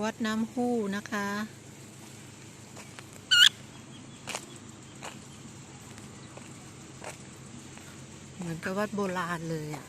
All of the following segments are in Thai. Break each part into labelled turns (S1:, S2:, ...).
S1: วัดน้ำหู้นะคะ เหมือนกับวัดโบราณเลยอะ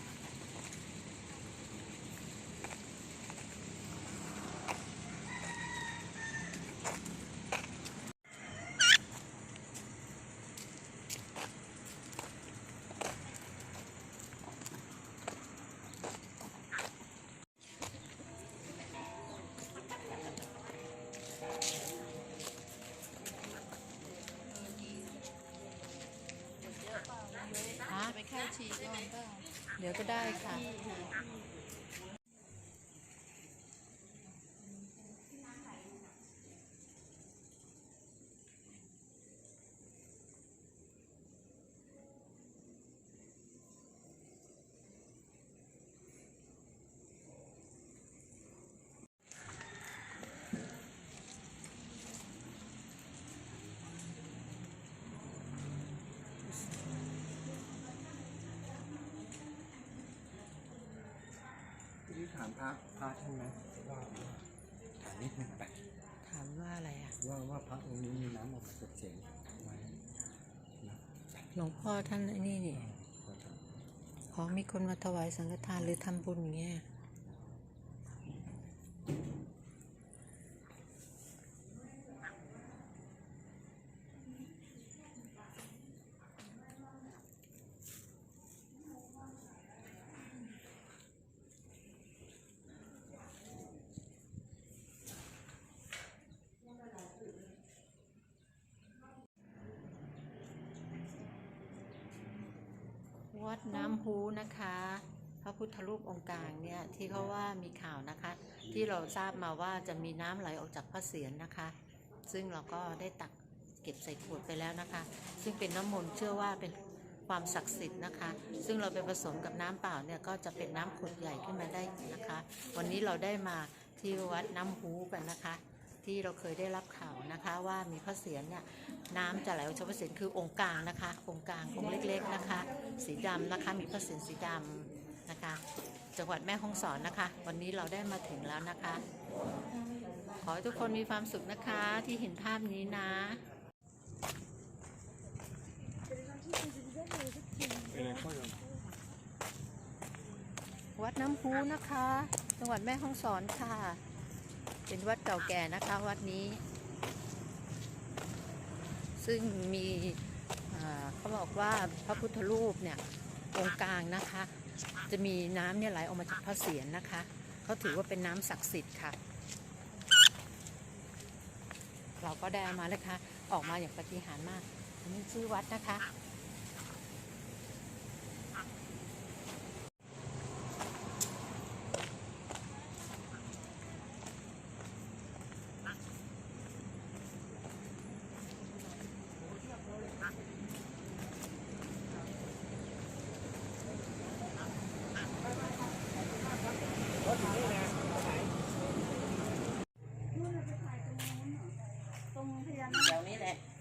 S2: ฉีดก่อนเปล่า
S1: เดี๋ยวก็ได้ค่ะา
S3: มพระพระท่านไหมว่าว่าถามนิดนึงไป
S1: ถามว่าอะไรอะ
S3: ว่าว่าพระองค์นี้มีน้ำออกมาจากเสียงไหมนะ
S1: หลวงพ่อท่านไอ้นี่นี่
S3: ขอถาม
S1: ขอมีคนมาถวายสังฆทานหรือทำบุญอย่างเงี้ย วัดน้ำฮูนะคะ พระพุทธรูปองค์กลางเนี่ยที่เขาว่ามีข่าวนะคะ ที่เราทราบมาว่าจะมีน้ำไหลออกจากพระเศียรนะคะ ซึ่งเราก็ได้ตักเก็บใส่ขวดไปแล้วนะคะ ซึ่งเป็นน้ำมนต์เชื่อว่าเป็นความศักดิ์สิทธิ์นะคะ ซึ่งเราไปผสมกับน้ำเปล่าเนี่ยก็จะเป็นน้ำขวดใหญ่ขึ้นมาได้นะคะ วันนี้เราได้มาที่วัดน้ำฮูกันนะคะ ที่เราเคยได้รับข่าวนะคะว่ามีพระเศียรเนี่ยน้ำจะไหลออกจากพระเศียรคือองค์กลางนะคะ องค์กลางองค์เล็กๆนะคะ สีดำนะคะมีพระเศียรสีดำนะคะ จังหวัดแม่ฮ่องสอนนะคะ วันนี้เราได้มาถึงแล้วนะคะ ขอให้ทุกคนมีความสุขนะคะที่เห็นภาพนี้นะ วัดน้ำพูนะคะ จังหวัดแม่ฮ่องสอนค่ะ เป็นวัดเก่าแก่นะคะวัดนี้ ซึ่งมีเขาบอกว่าพระพุทธรูปเนี่ยองค์กลางนะคะ จะมีน้ำเนี่ยไหลออกมาจากพระเศียรนะคะเขาถือว่าเป็นน้ำศักดิ์สิทธิ์ค่ะ เราก็ได้มาเลยค่ะออกมาอย่างปฏิหารมากนนี้ชื่อวัดนะคะ แถว来